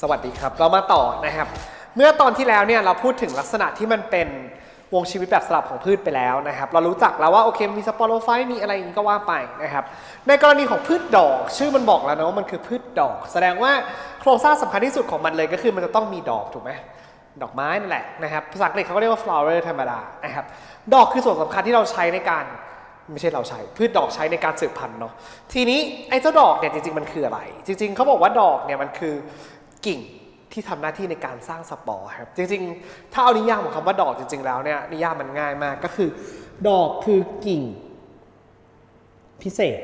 สวัสดีครับ เรามาต่อนะครับ เมื่อตอนที่แล้วเนี่ยเราพูดถึงลักษณะที่มันเป็นวงชีวิตแบบสลับของพืชไปแล้วนะครับ เรารู้จักแล้วว่าโอเคมีสปอโรไฟต์มีอะไรอย่างนี้ก็ว่าไปนะครับ ในกรณีของพืชดอก ชื่อมันบอกแล้วนะว่ามันคือพืชดอก แสดงว่าโครงสร้างสำคัญที่สุดของมันเลยก็คือมันจะต้องมีดอกถูกไหมดอกไม้นั่นแหละนะครับภาษาอังกฤษเขาก็เรียกว่า flower ธรรมดานะครับดอกคือส่วนสำคัญที่เราใช้ในการไม่ใช่เราใช้พืชดอกใช้ในการสืบพันธุ์เนาะทีนี้ไอ้เจ้าดอกเนี่ยจริงๆมันคืออะไร จริง ๆเขาบอกว่าดอกเนี่ยมันคือ กิ่งที่ทำหน้าที่ในการสร้างสปอร์ครับจริงๆ ถ้าเอานิยามของคำว่าดอกจริง ๆ แล้วเนี่ยนิยามมันง่ายมากก็คือ ดอกคือกิ่ง พิเศษ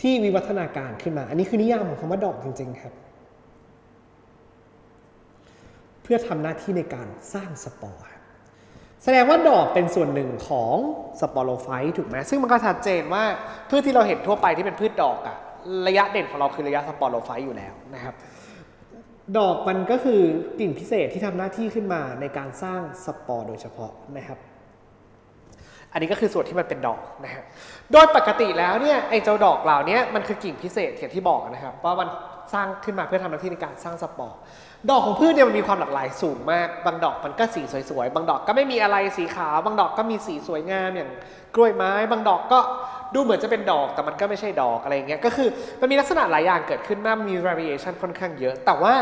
ที่วิวัฒนาการขึ้นมา อันนี้คือนิยามของคำว่าดอกจริง ๆ ครับ เพื่อทำหน้าที่ในการสร้างสปอร์ครับแสดงว่าดอกเป็นส่วนหนึ่งของสปอโรไฟต์ถูกไหมซึ่งมันก็ชัดเจนว่าพืชที่เราเห็นทั่วไปที่เป็นพืชดอกอะ ระยะเด่นของเราคือระยะสปอโรไฟต์อยู่แล้วนะครับ ดอกมันก็คือกิ่งพิเศษที่ทำหน้าที่ขึ้นมาในการสร้างสปอร์โดยเฉพาะนะครับ อันนี้ก็คือส่วนที่มันเป็นดอกนะครับโดยปกติแล้วเนี่ยไอ้เจ้าดอกเหล่านี้มันคือกิ่งพิเศษอย่างที่บอกนะครับว่ามันสร้างขึ้นมาเพื่อทำหน้าที่ในการสร้างสปอร์ดอกของพืชเนี่ยมันมีความหลากหลายสูงมาก บางดอกมันก็สีสวยๆ บางดอกก็ไม่มีอะไรสีขาว บางดอกก็มีสีสวยงามอย่างกล้วยไม้ บางดอกก็ ดูเหมือนจะเป็นดอกแต่มันก็ไม่ใช่ดอกอะไรอย่างเงี้ยก็คือมันมีลักษณะหลายอย่างเกิดขึ้นมากมี variation ค่อนข้างเยอะ แต่ว่า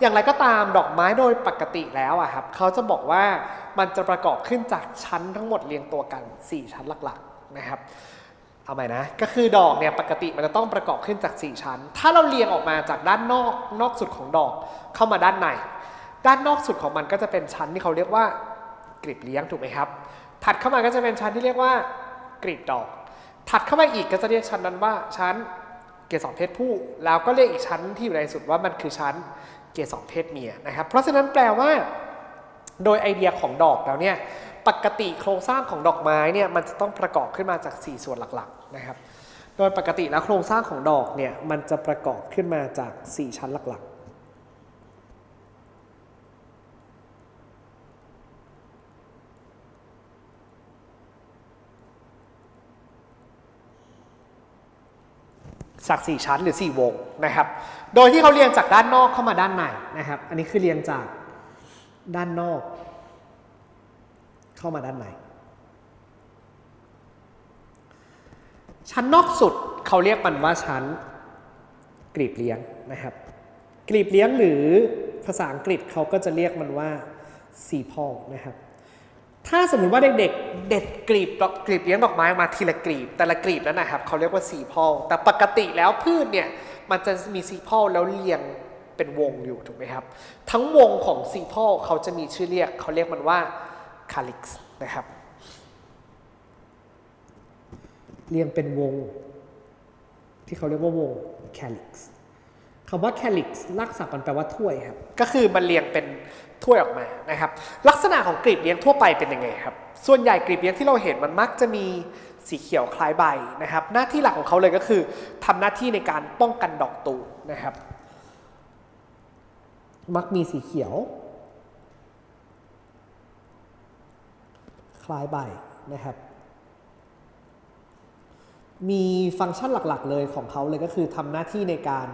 อย่างไรก็ตามดอกไม้โดยปกติแล้วอะครับเขาจะบอกว่ามันจะประกอบขึ้นจากชั้นทั้งหมดเรียงตัวกัน 4 ชั้นหลักๆนะครับเอาใหม่นะ ก็คือดอกเนี่ยปกติมันจะต้องประกอบขึ้นจาก 4 ชั้น ถ้าเราเรียงออกมาจากด้านนอกนอกสุดของดอกเข้ามาด้านใน ด้านนอกสุดของมันก็จะเป็นชั้นที่เขาเรียกว่ากลีบเลี้ยงถูกไหมครับ ถัดเข้ามาก็จะเป็นชั้นที่เรียกว่ากลีบดอก ถัดเข้ามาอีกก็จะเรียกชั้นนั้นว่าชั้นเกสรเพศผู้ แล้วก็เรียกอีกชั้นที่อยู่ในสุดว่ามันคือชั้นเกสรเพศเมียนะครับ เพราะฉะนั้นแปลว่า โดยไอเดียของดอกแล้วเนี่ยปกติโครงสร้างของดอกไม้เนี่ยมันจะต้องประกอบขึ้นมาจาก 4 ส่วนหลักๆนะครับ โดยปกติแล้วโครงสร้างของดอกเนี่ยมันจะประกอบขึ้นมาจาก 4 ชั้นหลักๆ จาก 4 ชั้นหรือ 4 วงนะครับ โดยที่เขาเรียงจากด้านนอกเข้ามาด้านในนะครับ อันนี้คือเรียงจากด้านนอก เข้ามาด้านใน ชั้นนอกสุดเขาเรียกมันว่าชั้นกลีบเลี้ยงนะครับกลีบเลี้ยงหรือภาษาอังกฤษเขาก็จะเรียกมันว่าซีพอลนะครับ ถ้าสมมติว่าเด็กๆ เด็ดกลีบดอกกลีบเลี้ยงดอกไม้มาทีละกลีบ แต่ละกลีบนั้นนะครับเขาเรียกว่าซีพอลแต่ปกติแล้วพืชเนี่ยมันจะมีซีพอลแล้วเรียงเป็นวงอยู่ถูกไหมครับ ทั้งวงของซีพอลเขาจะมีชื่อเรียกเขาเรียกมันว่าคาลิกส์นะครับ เรียงเป็นวง ที่เขาเรียกว่าวง calyx คำว่า calyx ลักษณะมันแปลว่าถ้วยครับ ก็คือมันเรียงเป็น ถ้วยออกมานะครับ ลักษณะของกลีบเลี้ยงทั่วไปเป็นยังไงครับ ส่วนใหญ่กลีบเลี้ยงที่เราเห็นมันมักจะมีสีเขียวคล้ายใบนะครับ หน้าที่หลักของเขาเลยก็คือทำหน้าที่ในการป้องกันดอกตูมนะครับ มักมีสีเขียว คล้ายใบนะครับ มีฟังก์ชันหลักๆเลยของเขาเลยก็คือทำหน้าที่ในการ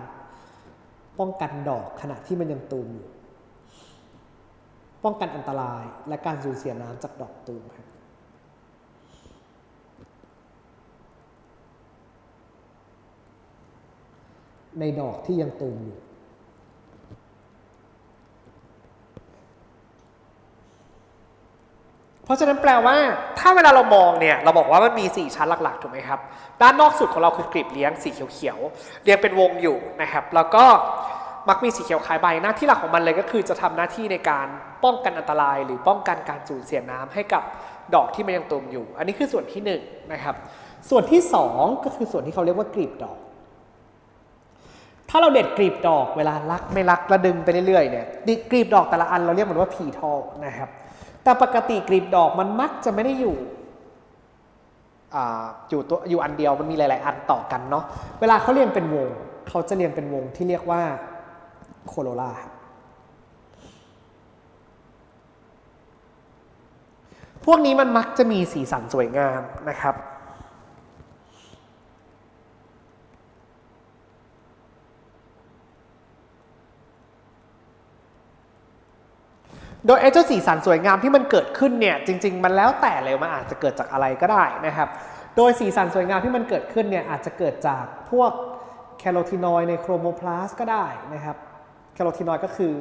ป้องกันดอกขณะที่มันยังตูมอยู่ ป้องกันอันตรายและการสูญเสียน้ำจากดอกตูมครับในดอกที่ยังตูมอยู่ เพราะฉะนั้นแปลว่า ถ้าเวลาเรามองเนี่ยเราบอกว่ามันมี 4 ชั้นหลักๆถูกไหมครับ ด้านนอกสุดของเราคือกลีบเลี้ยงสีเขียวๆเรียงเป็นวงอยู่นะครับ แล้วก็ มักมีสีเขียวคล้ายใบหน้าที่หลักของมันเลยก็คือจะทำหน้าที่ในการป้องกันอันตราย หรือป้องกันการสูญเสียน้ำให้กับดอกที่มันยังตูมอยู่ อันนี้คือส่วนที่1นงนะครับ ส่วนที่ 2 ก็คือส่วนที่เขาเรียกว่ากลีบดอก ถ้าเราเด็ดกลีบดอกเวลารักไม่รักระดึงไปเรื่อยๆเนี่ยกลีบดอกแต่ละอันเราเรียกมันว่าพีทอลนะครับ แต่ปกติกลีบดอกมันมักจะไม่ได้อยู่อาอยู่ตัวอยู่อันเดียวมันมีหลาย ๆ อันต่อกันเนาะเวลาเขาเรียงเป็นวง เขาจะเรียงเป็นวงที่เรียกว่า โคโรลาพวกนี้มันมักจะมีสีสันสวยงามนะครับ โดยไอ้เจ้าสีสันสวยงามที่มันเกิดขึ้นเนี่ยจริง ๆ มันแล้วแต่เลยมันอาจจะเกิดจากอะไรก็ได้นะครับ โดยสีสันสวยงามที่มันเกิดขึ้นเนี่ยอาจจะเกิดจากพวกแคโรทีนอยด์ในโครโมพลาสก็ได้นะครับ แคโรทีนอยด์ก็คือ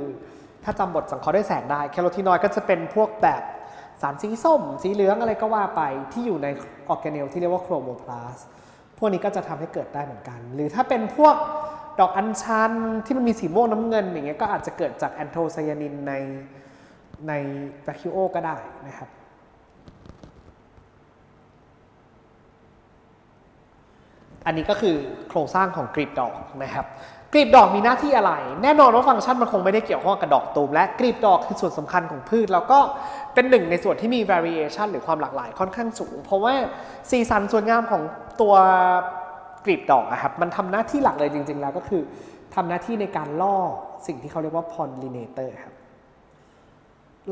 ถ้าจำบทสังเคราะห์ด้วยแสงได้แคโรทีนอยด์ก็จะเป็นพวกแบบสารสีส้ม สีเหลืองอะไรก็ว่าไปที่อยู่ในออร์แกเนลที่เรียกว่าโครโมพลาสพวกนี้ก็จะทำให้เกิดได้เหมือนกัน หรือถ้าเป็นพวกดอกอัญชันที่มันมีสีม่วงน้ำเงินอย่างเงี้ยก็อาจจะเกิดจากแอนโทไซยานินในในแบคคิโอก็ได้นะครับอันนี้ก็คือโครงสร้างของกลีบดอกนะครับ กลีบดอกมีหน้าที่อะไร แน่นอนว่าฟังก์ชันมันคงไม่ได้เกี่ยวข้องกับดอกตูม และกลีบดอกคือส่วนสำคัญของพืช แล้วก็เป็นหนึ่งในส่วนที่มี variation หรือความหลากหลายค่อนข้างสูง เพราะว่าสีสันสวยงามของตัวกลีบดอกอะครับมันทำหน้าที่หลักเลยจริง ๆ แล้วก็คือทำหน้าที่ในการล่อสิ่งที่เขาเรียกว่า pollinator ครับ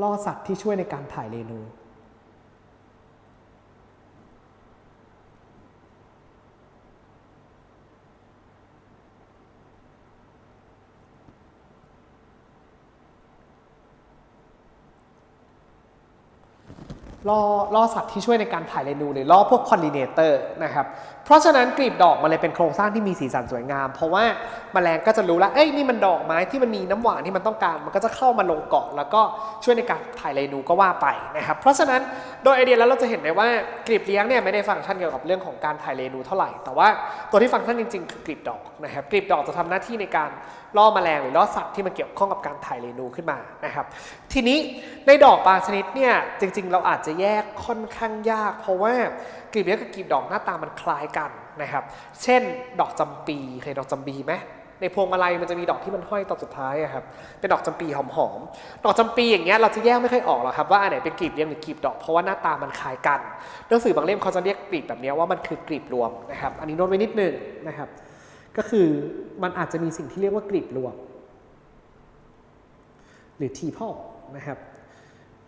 ล่อสัตว์ที่ช่วยในการถ่ายเรนู ล่อล่อสัตว์ที่ช่วยในการถ่ายเรนูหรือล่อพวกคอลลิเนเตอร์นะครับ เพราะฉะนั้นกลีบดอกมันเลยเป็นโครงสร้างที่มีสีสันสวยงาม เพราะว่าแมลงก็จะรู้แล้วเอ้ยนี่มันดอกไม้ที่มันมีน้ำหวานที่มันต้องการ มันก็จะเข้ามาลงเกาะแล้วก็ช่วยในการถ่ายเรนูก็ว่าไปนะครับ เพราะฉะนั้น โดยไอเดียแล้วเราจะเห็นได้ว่ากลีบเลี้ยงเนี่ยไม่ได้ฟังก์ชันเกี่ยวกับเรื่องของการถ่ายเรนูเท่าไหร่ แต่ว่าตัวที่ฟังก์ชันจริงๆคือกลีบดอกนะครับกลีบดอกจะทำหน้าที่ในการล่อแมลงหรือล่อสัตว์ที่มันเกี่ยวข้องกับการถ่ายเรนูขึ้นมานะครับ ทีนี้ในดอกบางชนิดเนี่ยจริง ๆ เราอาจจะแยกค่อนข้างยาก เพราะว่ากลีบเลี้ยงกับกลีบดอกหน้าตามันคล้ายกันนะครับ เช่น ดอกจำปีเคยดอกจำปีไหม ในพวงมาลัยมันจะมีดอกที่มันห้อยตอนสุดท้ายอะครับเป็นดอกจำปีหอมๆดอกจำปีอย่างเงี้ยเราจะแยกไม่ค่อยออกหรอกครับว่าอันไหนเป็นกลีบเลี้ยงหรือกลีบดอกเพราะว่าหน้าตามันคล้ายกันหนังสือบางเล่มเขาจะเรียกกลีบแบบนี้ว่ามันคือกลีบรวมนะครับอันนี้โน้ตไว้นิดนึงนะครับ ก็คือมันอาจจะมีสิ่งที่เรียกว่ากลีบรวม หรือทีพ่อนะครับ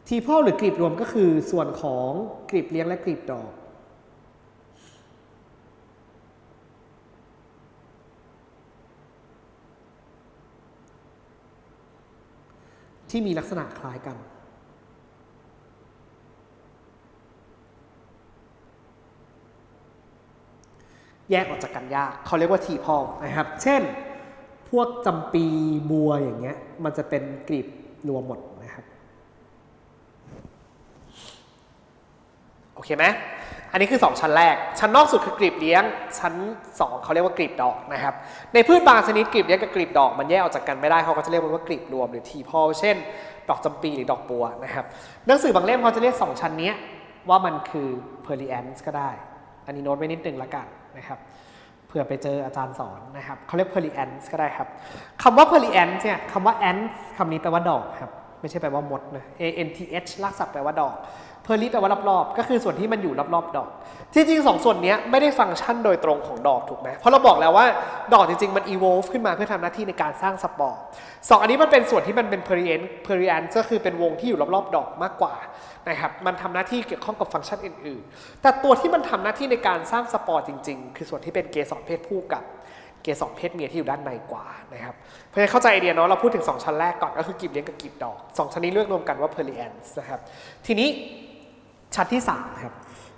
ทีพ่อหรือกลีบรวมก็คือส่วนของกลีบเลี้ยงและกลีบดอก ที่มีลักษณะคล้ายกัน แยกออกจากกันยากเขาเรียกว่าทีพอลนะครับ เช่น พวกจำปีบัวอย่างเงี้ยมันจะเป็นกลีบรวมหมดนะครับ โอเคไหม อันนี้คือ 2 ชั้นแรก ชั้นนอกสุดคือกลีบเลี้ยง ชั้น 2 เขาเรียกว่ากลีบดอกนะครับ ในพืชบางชนิดกลีบเลี้ยงกับกลีบดอกมันแยกออกจากกันไม่ได้เขาก็จะเรียกมันว่ากลีบรวมหรือทีพอลเช่น ดอกจำปีหรือดอกบัวนะครับหนังสือบางเล่มเขาจะเรียก 2 ชั้นนี้ว่ามันคือเพอร์ลิแอนส์ก็ได้ อันนี้โน้ตไว้นิดนึงละกันนะครับเผื่อไปเจออาจารย์สอนนะครับเขาเรียก p e r i a n s ก็ได้ครับคำว่า p e r i a n s เนี่ยคำว่า ants คำนี้แปลว่าดอกครับ ไม่ใช่แปลว่ามดนะ a n t h ลากศัพท์แปลว่าดอก p e r i แปลว่ารอบๆ ก็คือส่วนที่มันอยู่รอบๆ ดอก จริงๆสองส่วนนี้ไม่ได้ฟังก์ชันโดยตรงของดอกถูกไหมเพราะเราบอกแล้วว่าดอกจริงๆ มัน evolve ขึ้นมาเพื่อทำหน้าที่ในการสร้างสปอร์สองอันนี้มันเป็นส่วนที่มันเป็น p e r i a n p e r i a n ก็คือเป็นวงที่อยู่รอบๆ ดอกมากกว่านะครับ มันทำหน้าที่เกี่ยวข้องกับฟังก์ชันอื่นๆ แต่ตัวที่มันทำหน้าที่ในการสร้างสปอร์จริง ๆ คือส่วนที่เป็นเกสรเพศผู้กับ เกสรเพศเมียที่อยู่ด้านในกว่านะครับเพื่อให้เข้าใจไอเดียเนาะเราพูดถึง 2 ชั้นแรกก่อนก็คือกลีบเลี้ยงกับกลีบดอก2ชั้นนี้เรียกรวมกันว่า p e r i a n s นะครับทีนี้ชั้นที่3ครับ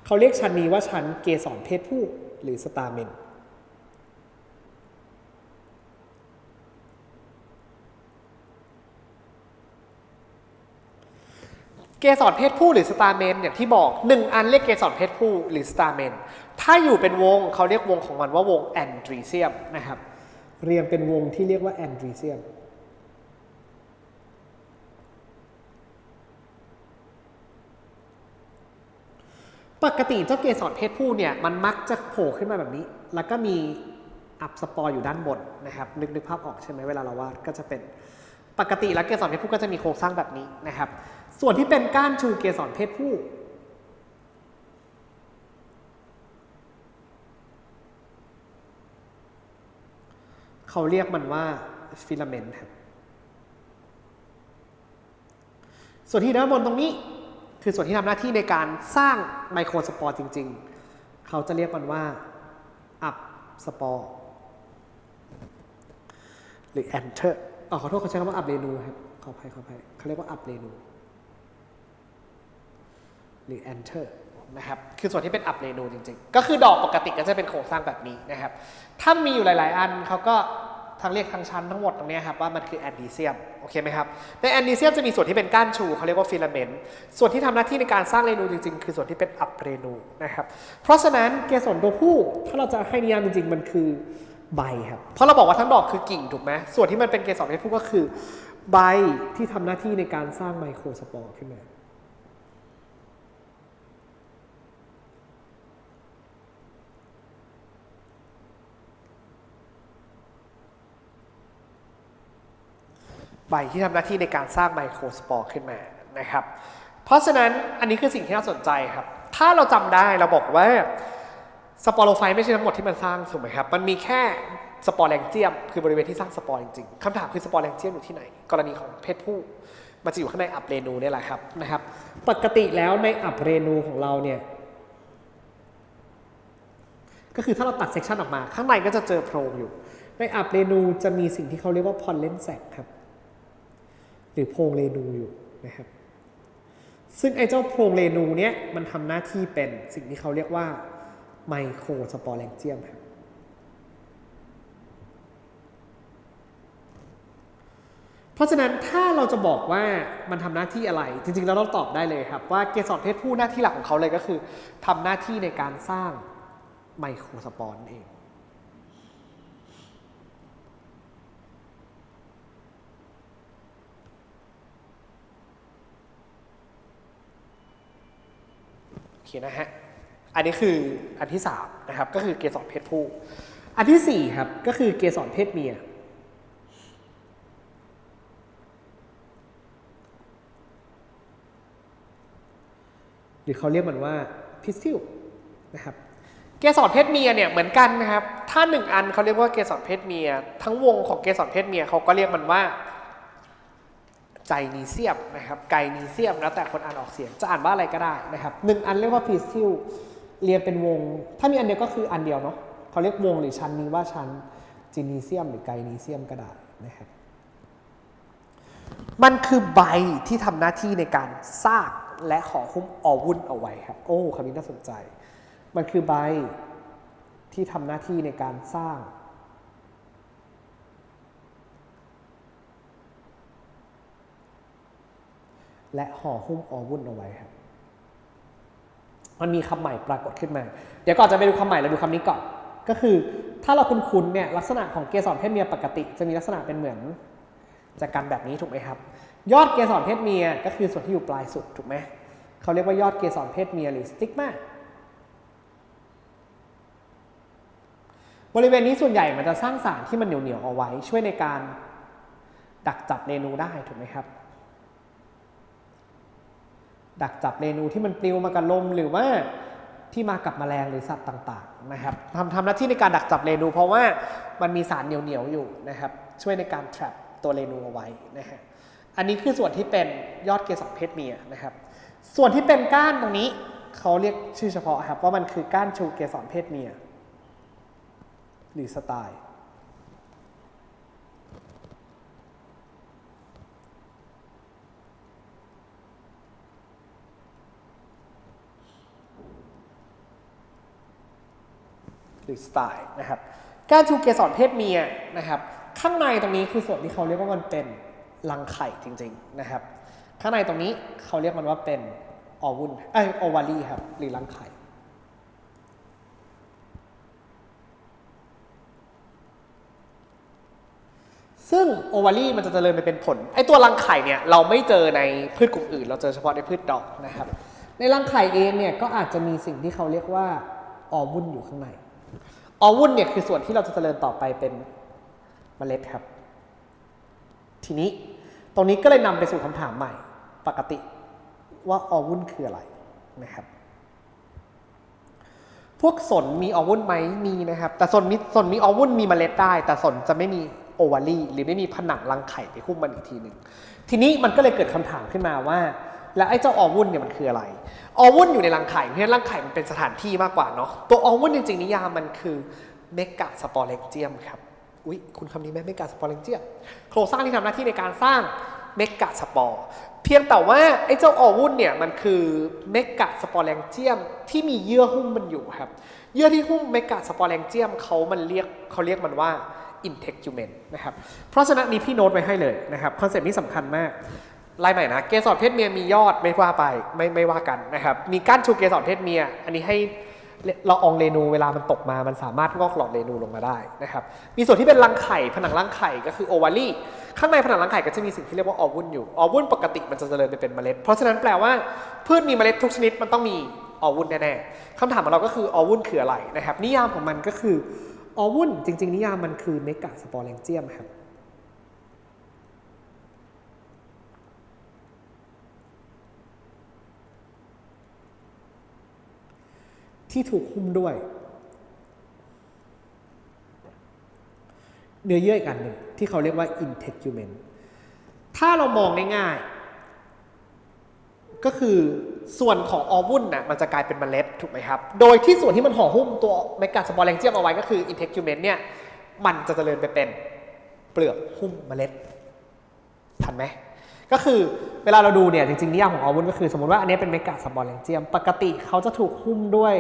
เขาเรียกชั้นนี้ว่าชั้นเกสรเพศผู้หรือสตาเมน เกสรเพศผู้หรือสตาเมนอย่างที่บอกหนึ่งอันเรียกเกสรเพศผู้หรือสตาเมนถ้าอยู่เป็นวงเขาเรียกวงของมันว่าวงแอนดรีเซียมนะครับเรียงเป็นวงที่เรียกว่าแอนดรีเซียมปกติเจ้าเกสรเพศผู้เนี่ยมันมักจะโผล่ขึ้นมาแบบนี้ แล้วก็มีอับสปอร์อยู่ด้านบนนะครับนึกนึกภาพออกใช่ไหมเวลาเราวาดก็จะเป็น ปกติแล้วเกสรเพศผู้ก็จะมีโครงสร้างแบบนี้นะครับ ส่วนที่เป็นก้านชูเกสรเพศผู้เขาเรียกมันว่าฟิลาเมนต์ครับส่วนที่ด้านบนตรงนี้คือส่วนที่ทำหน้าที่ในการสร้างไมโครสปอร์จริง ๆ เขาจะเรียกมันว่าอับสปอร์หรือแอนเทอร์ อ๋อขอโทษเขาใช้คำว่าอับเรนูครับขออภัยขออภัยเขาเรียกว่าอับเรนูหรือ anther นะครับคือส่วนที่เป็นอัพเรนูจริงๆ ก็คือดอกปกติก็จะเป็นโครงสร้างแบบนี้นะครับ ถ้ามีอยู่หลาย ๆ อันเขาก็ทั้งเรียกทั้งชั้นทั้งหมดตรงนี้ครับว่ามันคือแอนดีเซียมโอเคไหมครับในแอนดีเซียมจะมีส่วนที่เป็นก้านชูเขาเรียกว่าฟิลาเมนต์ส่วนที่ทำหน้าที่ในการสร้างเรนูจริง ๆ คือส่วนที่เป็นอัพเรนูนะครับเพราะฉะนั้นเกสรตัวผู้ถ้าเราจะให้นิยามจริง ๆ มันคือ ใบครับ เพราะเราบอกว่าทั้งดอกคือกิ่งถูกไหมส่วนที่มันเป็นเกสรเพศผู้ก็คือ ใบที่ทำหน้าที่ในการสร้างไมโครสปอร์ขึ้นมาใบที่ทำหน้าที่ในการสร้างไมโครสปอร์ขึ้นมานะครับ เพราะฉะนั้นอันนี้คือสิ่งที่น่าสนใจครับ ถ้าเราจำได้เราบอกว่า สปอโรไฟไม่ใช่ทั้งหมดที่มันสร้างถูกไหมครับ มันมีแค่สปอร์แรงเจียม คือบริเวณที่สร้างสปอร์จริงๆคำถามคือสปอร์แรงเจียมอยู่ที่ไหน กรณีของเพศผู้มันจะอยู่ข้างในอับเรนูเนี่ยแหละครับนะครับ ปกติแล้วในอับเรนูของเราเนี่ยก็คือถ้าเราตัดเซกชันออกมา ข้างในก็จะเจอโพรงอยู่ ในอับเรนูจะมีสิ่งที่เขาเรียกว่าพอลเลนแซกครับ หรือโพรงเรนูอยู่นะครับ ซึ่งไอ้เจ้าโพรงเรนูเนี้ยมันทำหน้าที่เป็นสิ่งที่เขาเรียกว่า ไมโครสปอร์แลงเจียมครับเพราะฉะนั้นถ้าเราจะบอกว่ามันทำหน้าที่อะไร จริงๆแล้วเราตอบได้เลยครับ ว่าเกสรเพศผู้หน้าที่หลักของเขาเลยก็คือทำหน้าที่ในการสร้างไมโครสปอร์นั่นเอง โอเคนะฮะ อันนี้คืออันที่สามนะครับก็คือเกสรเพศผู้ อันที่สี่ครับก็คือเกสรเพศเมียหรือเขาเรียกมันว่าพิซิลนะครับเกสรเพศเมียเนี่ยเหมือนกันนะครับ ถ้าหนึ่งอันเขาเรียกว่าเกสรเพศเมีย ทั้งวงของเกสรเพศเมียเขาก็เรียกมันว่าไจนีเซียมนะครับไกนีเซียมแล้วแต่คนอ่านออกเสียงจะอ่านว่าอะไรก็ได้นะครับหนึ่งอันเรียกว่าพิซิล เรียงเป็นวง ถ้ามีอันเดียวก็คืออันเดียวเนาะเขาเรียกวงหรือชั้นนี้ว่าชั้นจีนีเซียมหรือไกนีเซียมก็ได้นะครับมันคือใบที่ทำหน้าที่ในการซากและห่อหุ้มอวุ่นเอาไว้ครับ โอ้คำนี้น่าสนใจ มันคือใบที่ทำหน้าที่ในการสร้าง และห่อหุ้มอวุ่นเอาไว้ครับ มันมีคำใหม่ปรากฏขึ้นมา เดี๋ยวก่อนจะไปดูคำใหม่เราดูคำนี้ก่อน ก็คือถ้าเราคุ้นๆเนี่ยลักษณะของเกสรเพศเมียปกติ จะมีลักษณะเป็นเหมือนจากกันแบบนี้ถูกไหมครับ ยอดเกสรเพศเมียก็คือส่วนที่อยู่ปลายสุดถูกไหมเขาเรียกว่ายอดเกสรเพศเมียหรือสติกมาบริเวณนี้ส่วนใหญ่มันจะสร้างสารที่มันเหนียวๆเอาไว้ ช่วยในการดักจับเรนูได้ถูกไหมครับ ดักจับเรนูที่มันปลิวมากับลมหรือว่าที่มากับแมลงหรือสัตว์ต่างๆนะครับทำทำหน้าที่ในการดักจับเรนู เพราะว่ามันมีสารเหนียวๆอยู่นะครับช่วยในการ trap ตัวเรนูเอาไว้นะฮะอันนี้คือส่วนที่เป็นยอดเกสรเพศเมียนะครับ ส่วนที่เป็นก้านตรงนี้เขาเรียกชื่อเฉพาะครับว่ามันคือก้านชูเกสรเพศเมียหรือสไตล์ หรือสไตล์นะครับ การชูเกสรเพศเมียนะครับ ข้างในตรงนี้คือส่วนที่เขาเรียกว่ามันเป็นรังไข่จริงๆนะครับ ข้างในตรงนี้เขาเรียกมันว่าเป็นออวุนเอ้ยโอวารีครับหรือรังไข่ซึ่งโอวารีมันจะเจริญไปเป็นผลไอตัวรังไข่เนี่ยเราไม่เจอในพืชกลุ่มอื่น เราเจอเฉพาะในพืชดอกนะครับ ในรังไข่เองเนี่ยก็อาจจะมีสิ่งที่เขาเรียกว่าออวุนอยู่ข้างใน ออวุ่นเนี่ยคือส่วนที่เราจะเจริญต่อไปเป็นเมล็ดครับ ทีนี้ตรงนี้ก็เลยนำไปสู่คำถามใหม่ ปกติว่าออวุ่นคืออะไรนะครับ พวกสนมีออวุ่นไหมมีนะครับ แต่สนมีสนมีออวุ่นมีเมล็ดได้ แต่สนจะไม่มีโอวารีหรือไม่มีผนังรังไข่ไปหุ้มมันอีกทีหนึ่งทีนี้มันก็เลยเกิดคำถามขึ้นมาว่า แล้วไอ้เจ้าออวุ่นเนี่ยมันคืออะไร ออวุ่นอยู่ในรังไข่เพราะฉะนั้นรังไข่มันเป็นสถานที่มากกว่าเนาะตัวออวุ่นจริงๆนิยามมันคือเมกะสปอร์เลงเจียมครับอุ้ยคุณคำนี้ไหมเมกะสปอร์เลงเจียมโครงสร้างที่ทำหน้าที่ในการสร้างเมกะสปอร์เพียงแต่ว่าไอ้เจ้าออวุ่นเนี่ยมันคือเมกะสปอร์แรงเจียมที่มีเยื่อหุ้มมันอยู่ครับ เยื่อที่หุ้มเมกะสปอร์แรงเจียมเขามันเรียกเขาเรียกมันว่า integument นะครับ เพราะฉะนั้นนี้พี่โน้ตไว้ให้เลยนะครับ คอนเซ็ปต์นี้สำคัญมาก ไล่ใหม่นะเกสรเพศเมียมียอดไม่ว่าไปไม่ไม่ว่ากันนะครับมีก้านชูเกสรเพศเมีย อันนี้ให้ละอองเรนูเวลามันตกมามันสามารถงอกหลอดเรนูลงมาได้นะครับมีส่วนที่เป็นรังไข่ผนังรังไข่ก็คือโอวาลีข้างในผนังรังไข่ก็จะมีสิ่งที่เรียกว่าออวุนอยู่ออวุนปกติมันจะเจริญไปเป็นเมล็ด เพราะฉะนั้นแปลว่าพืชมีเมล็ดทุกชนิดมันต้องมีออวุนแน่ๆคำถามของเราก็คือออวุนคืออะไรนะครับนิยามของมันก็คือออวุนจริง ๆ นิยามมันคือเมกะสปอร์แรงเจียมครับ ที่ถูกหุ้มด้วย เนื้อเยื่ออีกอันหนึ่งที่เขาเรียกว่า integument ถ้าเรามองง่ายๆก็คือส่วนของออวุ้นนะมันจะกลายเป็นเมล็ดถูกไหมครับ โดยที่ส่วนที่มันห่อหุ้มตัวเมกาสปอร์แรงเจียมเอาไว้ก็คือ integument เนี่ยมันจะเจริญไปเป็นเปลือกหุ้มเมล็ดทันไหมก็คือเวลาเราดูเนี่ยจริงๆนิยามของออวุ้นก็คือ สมมติว่าอันนี้เป็นเมกาสปอร์แรงเจียม ปกติเขาจะถูกหุ้มด้วย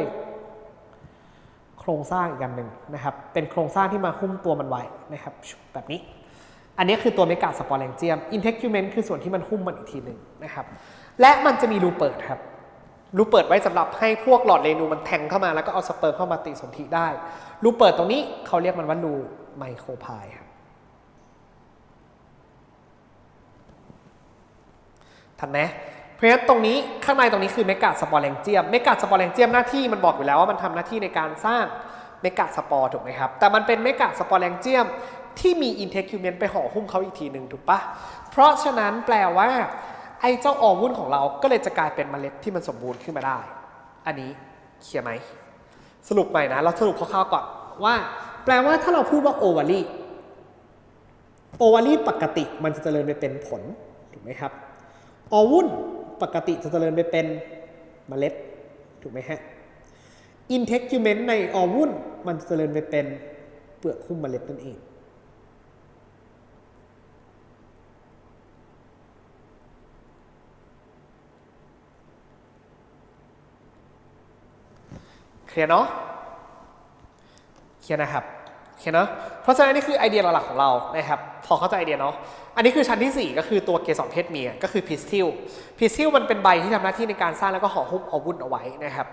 ครงสร้างอีกอันหนึ่งนะครับ เป็นโครงสร้างที่มาหุ้มตัวมันไว้นะครับ แบบนี้ อันนี้คือตัวเมกาสปอร์แรงเจียมอินเท g คิวเมนต์คือส่วนที่มันหุ้มมันอีกทีหนึ่งนะครับ และมันจะมีรูเปิดครับรูเปิดไว้สำหรับให้พวกหลอดเรนูมันแทงเข้ามาแล้วก็เอาสเปิร์มเข้ามาติสนธิได้รูเปิดตรงนี้เขาเรียกมันว่ารูไมโครพายครับทันไหม เพราะฉะนั้นตรงนี้ข้างในตรงนี้คือเมกาสปอร์แรงเจียมเมกาสปอร์แรงเจียมหน้าที่มันบอกอยู่แล้วว่ามันทำหน้าที่ในการสร้างเมกาสปอร์ถูกไหมครับ แต่มันเป็นเมกาสปอร์แรงเจียมที่มีอินเทคิวเมนต์ไปห่อหุ้มเขาอีกทีหนึ่งถูกปะเพราะฉะนั้นแปลว่า ไอ้เจ้าออวุ้นของเราก็เลยจะกลายเป็นเมล็ดที่มันสมบูรณ์ขึ้นมาได้ อันนี้เคลียร์ไหมสรุปใหม่นะเราสรุปคร่าวๆก่อนว่า แปลว่าถ้าเราพูดว่าโอวาลีโอวาลีปกติมันจะเจริญไปเป็นผลถูกไหมครับออวุ้น ปกติจะเจริญไปเป็นเมล็ดถูกไหมฮะอินเท g ิ m e n t ในออวุ้นมันจะเจริญไปเป็นเปลือกหุ้มเมล็ดนั่นเองเคลียร์เนาะเคลียร์นะครับโอเคเนาะเพราะฉะนั้นนี่คือไอเดียหลักๆของเรานะครับ พอเข้าใจไอเดียเนาะ อันนี้คือชั้นที่ 4 ก็คือตัวเกสรเพศเมีย ก็คือพิสทิลพิสทิลมันเป็นใบที่ทำหน้าที่ในการสร้างแล้วก็ห่อหุ้มอาวุธเอาไว้นะครับ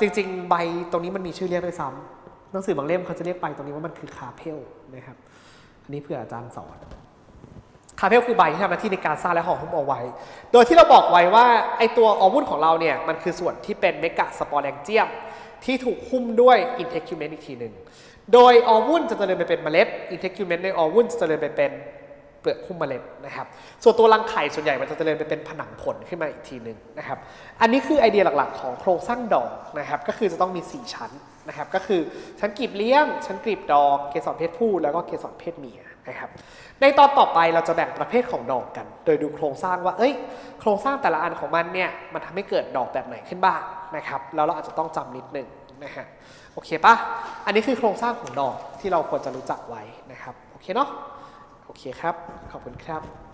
จริงๆ ใบตรงนี้มันมีชื่อเรียกด้วยซ้ำหนังสือบางเล่มเขาจะเรียกใบตรงนี้ว่ามันคือคาเพลนะครับ อันนี้เพื่ออาจารย์สอนคาเพลคือใบที่ทำหน้าที่ในการสร้างและห่อหุ้มเอาไว้ โดยที่เราบอกไว้ว่าไอตัวอาวุธของเราเนี่ยมันคือส่วนที่เป็นเมกะสปอร์แรงเจียมที่ถูกหุ้มด้วยอินเทคิวเมนต์อีกทีหนึ่ง โดยออวุ้นจะเจริญไปเป็นเมล็ดอินเทคิวเมนต์ในออวุ้นจะเจริญไปเป็นเปลือกหุ้มเมล็ดนะครับ ส่วนตัวรังไข่ส่วนใหญ่มันจะเจริญไปเป็นผนังผลขึ้นมาอีกทีหนึ่งนะครับ อันนี้คือไอเดียหลักๆ ของโครงสร้างดอกนะครับ ก็คือจะต้องมี 4 ชั้นนะครับ ก็คือชั้นกลีบเลี้ยง ชั้นกลีบดอก เกสรเพศผู้ แล้วก็เกสรเพศเมียนะครับ ในตอนต่อไปเราจะแบ่งประเภทของดอกกัน โดยดูโครงสร้างว่า เอ้ย โครงสร้างแต่ละอันของมันเนี่ย มันทำให้เกิดดอกแบบไหนขึ้นบ้างนะครับ แล้วเราอาจจะต้องจำนิดนึงนะฮะ โอเคปะอันนี้คือโครงสร้างของดอกที่เราควรจะรู้จักไว้นะครับ โอเคเนาะ โอเคครับ ขอบคุณครับ